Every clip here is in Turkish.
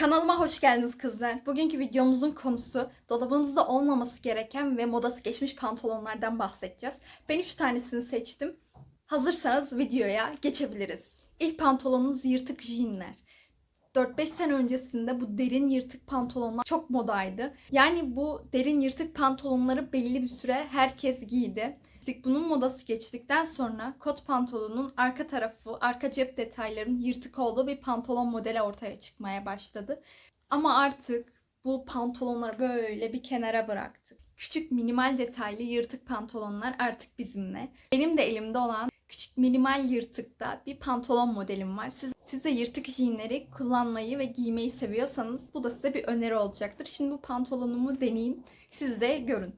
Kanalıma hoş geldiniz kızlar. Bugünkü videomuzun konusu dolabınızda olmaması gereken ve modası geçmiş pantolonlardan bahsedeceğiz. Ben 3 tanesini seçtim. Hazırsanız videoya geçebiliriz. İlk pantolonumuz yırtık jeanler. 4-5 sene öncesinde bu derin yırtık pantolonlar çok modaydı. Yani bu derin yırtık pantolonları belli bir süre herkes giydi. Bunun modası geçtikten sonra kot pantolonun arka tarafı, arka cep detaylarının yırtık olduğu bir pantolon modeli ortaya çıkmaya başladı. Ama artık bu pantolonları böyle bir kenara bıraktık. Küçük minimal detaylı yırtık pantolonlar artık bizimle. Benim de elimde olan küçük minimal yırtıkta bir pantolon modelim var. Siz, siz de yırtık jeanleri kullanmayı ve giymeyi seviyorsanız bu da size bir öneri olacaktır. Şimdi bu pantolonumu deneyeyim. Siz de görün.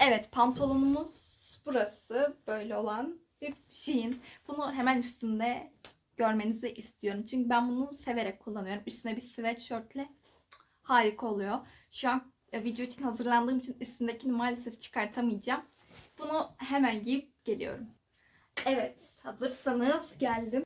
Evet pantolonumuz burası böyle olan bir jean. Bunu hemen üstünde görmenizi istiyorum. Çünkü ben bunu severek kullanıyorum. Üstüne bir sweatshirtle harika oluyor. Şu an e, video için hazırlandığım için üstündekini maalesef çıkartamayacağım. Bunu hemen giyip geliyorum. Evet, hazırsanız geldim.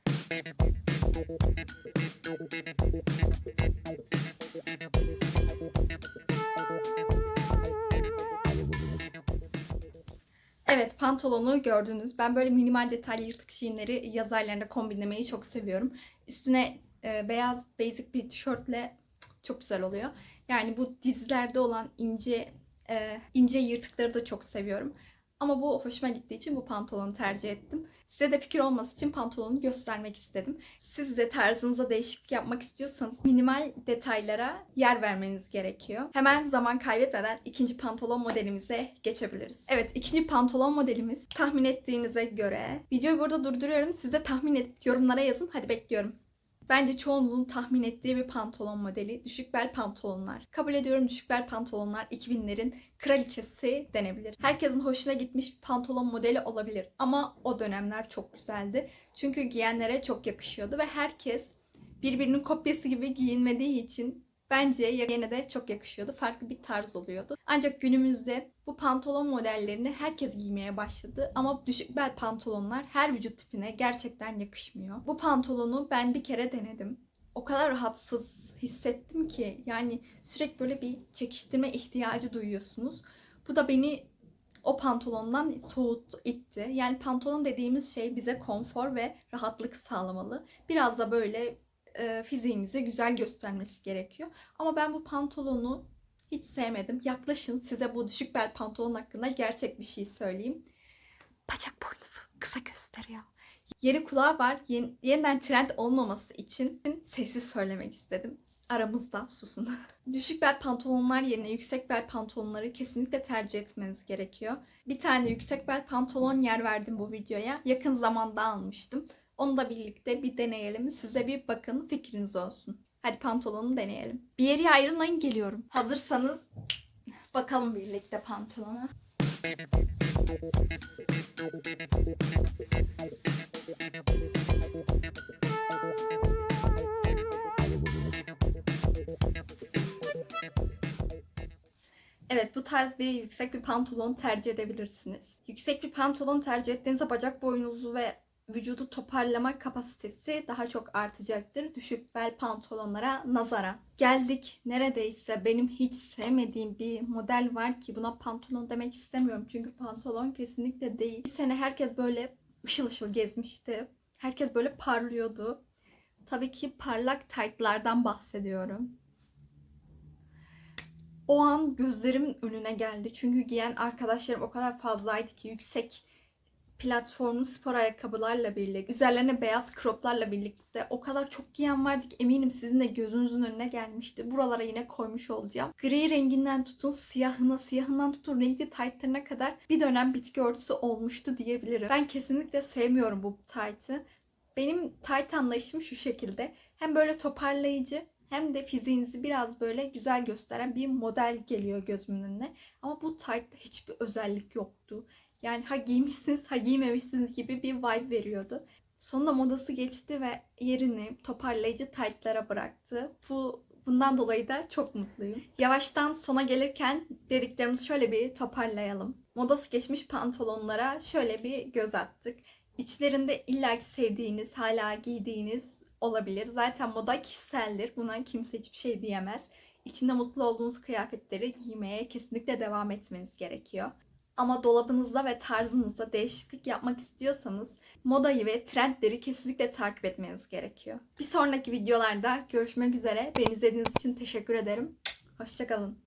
Evet pantolonu gördünüz. Ben böyle minimal detaylı yırtık jeanleri yaz aylarında kombinlemeyi çok seviyorum. Üstüne e, beyaz basic bir tişörtle çok güzel oluyor. Yani bu dizilerde olan ince e, ince yırtıkları da çok seviyorum. Ama bu hoşuma gittiği için bu pantolonu tercih ettim. Size de fikir olması için pantolonu göstermek istedim. Siz de tarzınıza değişiklik yapmak istiyorsanız minimal detaylara yer vermeniz gerekiyor. Hemen zaman kaybetmeden ikinci pantolon modelimize geçebiliriz. Evet ikinci pantolon modelimiz tahmin ettiğinize göre videoyu burada durduruyorum. Siz de tahmin edip yorumlara yazın. Hadi bekliyorum. Bence çoğunluğun tahmin ettiği bir pantolon modeli düşük bel pantolonlar. Kabul ediyorum düşük bel pantolonlar 2000'lerin kraliçesi denebilir. Herkesin hoşuna gitmiş bir pantolon modeli olabilir ama o dönemler çok güzeldi. Çünkü giyenlere çok yakışıyordu ve herkes birbirinin kopyası gibi giyinmediği için bence yine de çok yakışıyordu. Farklı bir tarz oluyordu. Ancak günümüzde bu pantolon modellerini herkes giymeye başladı ama düşük bel pantolonlar her vücut tipine gerçekten yakışmıyor. Bu pantolonu ben bir kere denedim. O kadar rahatsız hissettim ki yani sürekli böyle bir çekiştirme ihtiyacı duyuyorsunuz. Bu da beni o pantolondan soğuttu, itti. Yani pantolon dediğimiz şey bize konfor ve rahatlık sağlamalı. Biraz da böyle e, fiziğimizi güzel göstermesi gerekiyor. Ama ben bu pantolonu hiç sevmedim. Yaklaşın size bu düşük bel pantolon hakkında gerçek bir şey söyleyeyim. Bacak boynuzu kısa gösteriyor. Yeri kulağı var. Yen- yeniden trend olmaması için sessiz söylemek istedim. Aramızda susun. Düşük bel pantolonlar yerine yüksek bel pantolonları kesinlikle tercih etmeniz gerekiyor. Bir tane yüksek bel pantolon yer verdim bu videoya. Yakın zamanda almıştım. Onu da birlikte bir deneyelim. Size bir bakın fikriniz olsun. Hadi pantolonu deneyelim. Bir yere ayrılmayın geliyorum. Hazırsanız bakalım birlikte pantolona. Evet bu tarz bir yüksek bir pantolon tercih edebilirsiniz. Yüksek bir pantolon tercih ettiğinizde bacak boyunuzu ve vücudu toparlama kapasitesi daha çok artacaktır düşük bel pantolonlara nazaran. Geldik neredeyse benim hiç sevmediğim bir model var ki buna pantolon demek istemiyorum. Çünkü pantolon kesinlikle değil. Bir sene herkes böyle ışıl ışıl gezmişti. Herkes böyle parlıyordu. Tabii ki parlak taytlardan bahsediyorum. O an gözlerimin önüne geldi. Çünkü giyen arkadaşlarım o kadar fazlaydı ki yüksek platformlu spor ayakkabılarla birlikte, üzerlerine beyaz croplarla birlikte o kadar çok giyen vardı ki eminim sizin de gözünüzün önüne gelmişti. Buralara yine koymuş olacağım. Gri renginden tutun siyahına, siyahından tutun renkli taytlarına kadar bir dönem bitki örtüsü olmuştu diyebilirim. Ben kesinlikle sevmiyorum bu taytı. Benim tayt anlayışım şu şekilde. Hem böyle toparlayıcı hem de fiziğinizi biraz böyle güzel gösteren bir model geliyor gözümün önüne. Ama bu taytta hiçbir özellik yoktu. Yani ha giymişsiniz ha giymemişsiniz gibi bir vibe veriyordu. Sonunda modası geçti ve yerini toparlayıcı taytlara bıraktı. Bu bundan dolayı da çok mutluyum. Yavaştan sona gelirken dediklerimizi şöyle bir toparlayalım. Modası geçmiş pantolonlara şöyle bir göz attık. İçlerinde illaki sevdiğiniz, hala giydiğiniz olabilir. Zaten moda kişiseldir. Buna kimse hiçbir şey diyemez. İçinde mutlu olduğunuz kıyafetleri giymeye kesinlikle devam etmeniz gerekiyor. Ama dolabınızda ve tarzınızda değişiklik yapmak istiyorsanız modayı ve trendleri kesinlikle takip etmeniz gerekiyor. Bir sonraki videolarda görüşmek üzere. Beni izlediğiniz için teşekkür ederim. Hoşçakalın.